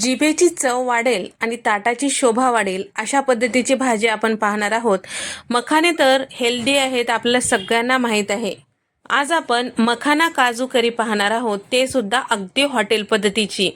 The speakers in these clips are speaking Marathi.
जिभेची चव वाढेल आणि ताटाची शोभा वाढेल अशा पद्धतीची भाजी आपण पाहणार आहोत. मखाने तर हेल्दी आहेत आपल्या सगळ्यांना माहीत आहे. आज आपण मखाना काजू करी पाहणार आहोत ते सुद्धा अगदी हॉटेल पद्धतीची.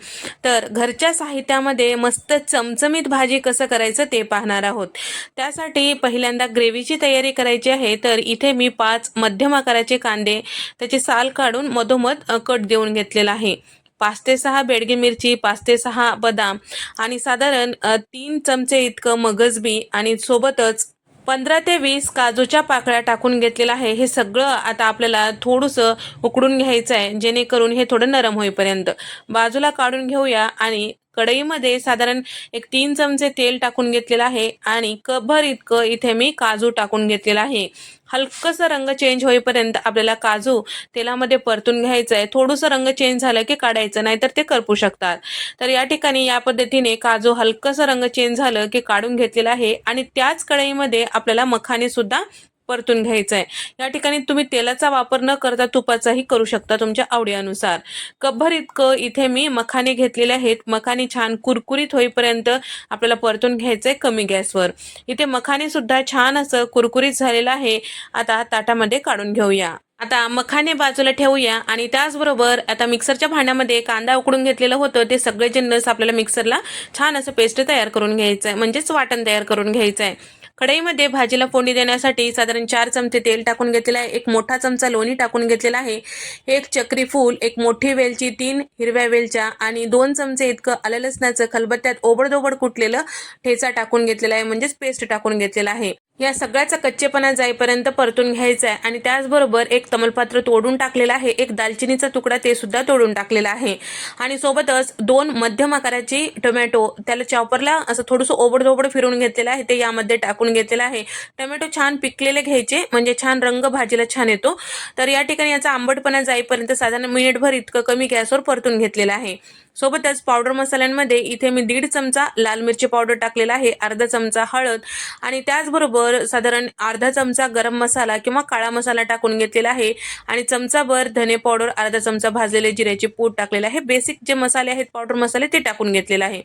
तर घरच्या साहित्यामध्ये मस्त चमचमीत भाजी कसं करायचं ते पाहणार आहोत. त्यासाठी पहिल्यांदा ग्रेव्हीची तयारी करायची आहे तर इथे मी पाच मध्यम आकाराचे कांदे त्याची साल काढून मधोमध कट देऊन घेतलेला आहे. पाच ते सहा बेडगी मिरची पाच ते सहा बदाम आणि साधारण तीन चमचे इतकं मगजबी आणि सोबतच पंधरा ते वीस काजूच्या पाकळ्या टाकून घेतलेलं आहे. हे सगळं आता आपल्याला थोडंसं उकडून घ्यायचं आहे जेणेकरून हे थोडं नरम होईपर्यंत. बाजूला काढून घेऊया आणि कढईमध्ये साधारण एक तीन चमचे तेल टाकून घेतलेलं आहे आणि कभर इतकं इथे मी काजू टाकून घेतलेला आहे. हलकंसं रंग चेंज होईपर्यंत आपल्याला काजू तेलामध्ये परतून घ्यायचं आहे थोडंसं रंग चेंज झालं की काढायचं नाहीतर ते करपू शकतात. तर या ठिकाणी या पद्धतीने काजू हलकंसं रंग चेंज झालं की काढून घेतलेलं आहे आणि त्याच कढईमध्ये आपल्याला मखाने सुद्धा परतून घ्यायचं आहे या ठिकाणी तुम्ही तेलाचा वापर न करता तुपाचाही करू शकता तुमच्या आवडीनुसार. कपभर इतकं इथे मी मखाने घेतलेले आहेत. मखाने छान कुरकुरीत होईपर्यंत आपल्याला परतून घ्यायचं आहे कमी गॅसवर. इथे मखाने सुद्धा छान असं कुरकुरीत झालेलं आहे. आता ताटामध्ये काढून घेऊया. आता मखाने बाजूला ठेवूया आणि त्याचबरोबर आता मिक्सरच्या भांड्यामध्ये कांदा उकडून घेतलेलं होतं. ते सगळे जिन्नस आपल्याला मिक्सरला छान असं पेस्ट तयार करून घ्यायचं आहे म्हणजेच वाटण तयार करून घ्यायचं आहे कढईमध्ये भाजीला फोडणी देण्यासाठी साधारण चार चमचे तेल टाकून घेतलेलं आहे. एक मोठा चमचा लोणी टाकून घेतलेला आहे. एक चक्री फूल एक मोठी वेलची तीन हिरव्या वेलच्या आणि दोन चमचे इतकं आलं लसणाचं खलबत्त्यात ओबडदोबड कुटलेलं ठेचा टाकून घेतलेला आहे. म्हणजेच पेस्ट टाकून घेतलेला आहे. या सगळ्याचा कच्चेपणा जाईपर्यंत परतून घ्यायचा आहे. आणि त्याचबरोबर एक तमलपात्र तोडून टाकलेलं आहे. एक दालचिनीचा तुकडा ते सुद्धा तोडून टाकलेला आहे. आणि सोबतच दोन मध्यम आकाराची टोमॅटो त्याला चॉपरला असं थोडंसं ओबडधोबड फिरून घेतलेलं आहे. ते यामध्ये टाकून घेतलेलं आहे. टोमॅटो छान पिकलेले घ्यायचे म्हणजे छान रंग भाजीला छान येतो. तर या ठिकाणी याचा आंबटपणा जाईपर्यंत साधारण मिनिटभर इतकं कमी गॅसवर परतून घेतलेलं आहे. सोबतच पावडर मसाल्यांमध्ये इथे मी दीड चमचा लाल मिरची पावडर टाकलेला आहे अर्धा चमचा हळद आणि त्याचबरोबर साधारण अर्धा चमचा गरम मसाला किंवा काळा मसाला टाकून घेतलेला आहे आणि चमचाभर धने पावडर अर्धा चमचा भाजलेले जिऱ्याचे पूड टाकलेलं आहे. बेसिक जे मसाले आहेत पावडर मसाले ते टाकून घेतलेलं आहे.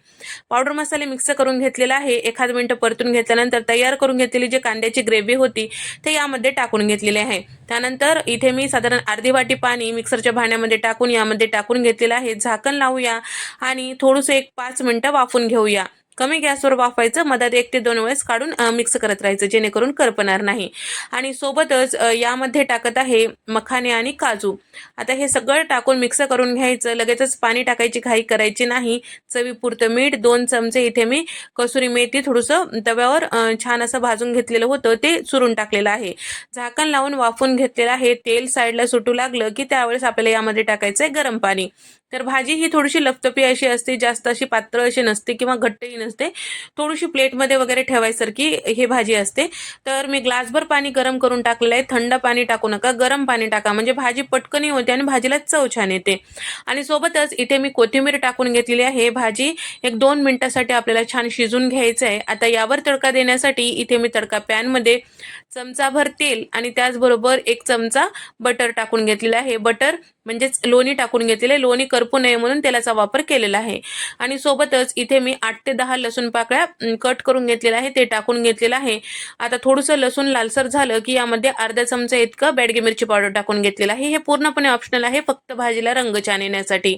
पावडर मसाले मिक्स करून घेतलेला आहे. एखाद मिनटं परतून घेतल्यानंतर तयार करून घेतलेली जी कांद्याची ग्रेव्ही होती ते यामध्ये टाकून घेतलेले आहे. त्यानंतर इथे मी साधारण अर्धी वाटी पाणी मिक्सरच्या भांड्यामध्ये टाकून यामध्ये टाकून घेतलेलं आहे. झाकण लावूया आणि थोडंसं एक पाच मिनटं वाफून घेऊया. कमी गॅसवर वाफायचं मधात एक ते दोन वेळेस काढून मिक्स करत राहायचं जेणेकरून करपणार नाही. आणि सोबतच यामध्ये टाकत आहे मखाने आणि काजू. आता हे सगळं टाकून मिक्स करून घ्यायचं. लगेचच पाणी टाकायची घाई करायची नाही. चवीपुरतं मीठ दोन चमचे इथे मी कसुरी मेथी थोडंसं तव्यावर छान असं भाजून घेतलेलं होतं ते चुरून टाकलेलं आहे. झाकण लावून वाफून घेतलेलं आहे. तेल साईडला सुटू लागलं की त्यावेळेस आपल्याला यामध्ये टाकायचं आहे गरम पाणी. तर भाजी ही थोडीशी लपतपी अशी असते जास्त अशी पातळ अशी नसते किंवा घट्टही नसते. थोडीशी प्लेटमध्ये वगैरे ठेवायसारखी हे भाजी असते. तर मी ग्लासभर पाणी गरम करून टाकलेलं आहे. थंड पाणी टाकू नका. गरम पाणी टाका. म्हणजे भाजी पटकनी होते आणि भाजीला चव छान येते. आणि सोबतच इथे मी कोथिंबीर टाकून घेतलेली आहे. भाजी एक दोन मिनिटासाठी आपल्याला छान शिजून घ्यायचं आहे. आता यावर तडका देण्यासाठी इथे मी तडका पॅनमध्ये चमचाभर तेल आणि त्याचबरोबर एक चमचा बटर टाकून घेतलेला आहे. बटर म्हणजेच लोणी टाकून घेतलेले लोणी करपू नये म्हणून तेलाचा वापर केलेला आहे. आणि सोबतच इथे मी आठ ते दहा लसूण पाकळ्या कट करून घेतलेला आहे ते टाकून घेतलेलं आहे. आता थोडंसं लसूण लालसर झालं की यामध्ये अर्धा चमचा इतकं बॅडगी मिरची पावडर टाकून घेतलेलं आहे. हे पूर्णपणे ऑप्शनल आहे फक्त भाजीला रंग छान येण्यासाठी.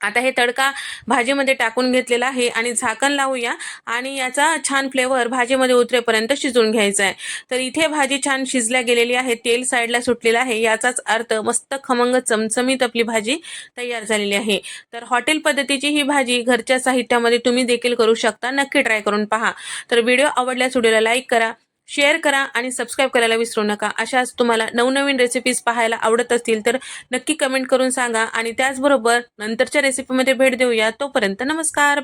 आता हे तडका भाजीमध्ये टाकून घेतलेला आहे आणि झाकण लावूया. आणि याचा छान फ्लेवर भाजीमध्ये उतरेपर्यंत शिजवून घ्यायचा आहे. तर इथे भाजी छान शिजल्या गेलेली आहे. तेल साईडला सुटलेलं आहे. याचाच अर्थ मस्त खमंग चमचमीत आपली भाजी तयार झालेली आहे. तर हॉटेल पद्धतीची ही भाजी घरच्या साहित्यामध्ये तुम्ही देखील करू शकता. नक्की ट्राय करून पहा. तर व्हिडिओ आवडल्यास व्हिडिओला लाईक करा. शेअर करा आणि सबस्क्राईब करायला विसरू नका. अशाच तुम्हाला नवनवीन रेसिपीज पाहायला आवडत असतील तर नक्की कमेंट करून सांगा. आणि त्याचबरोबर नंतरच्या रेसिपीमध्ये भेट देऊया. तोपर्यंत नमस्कार.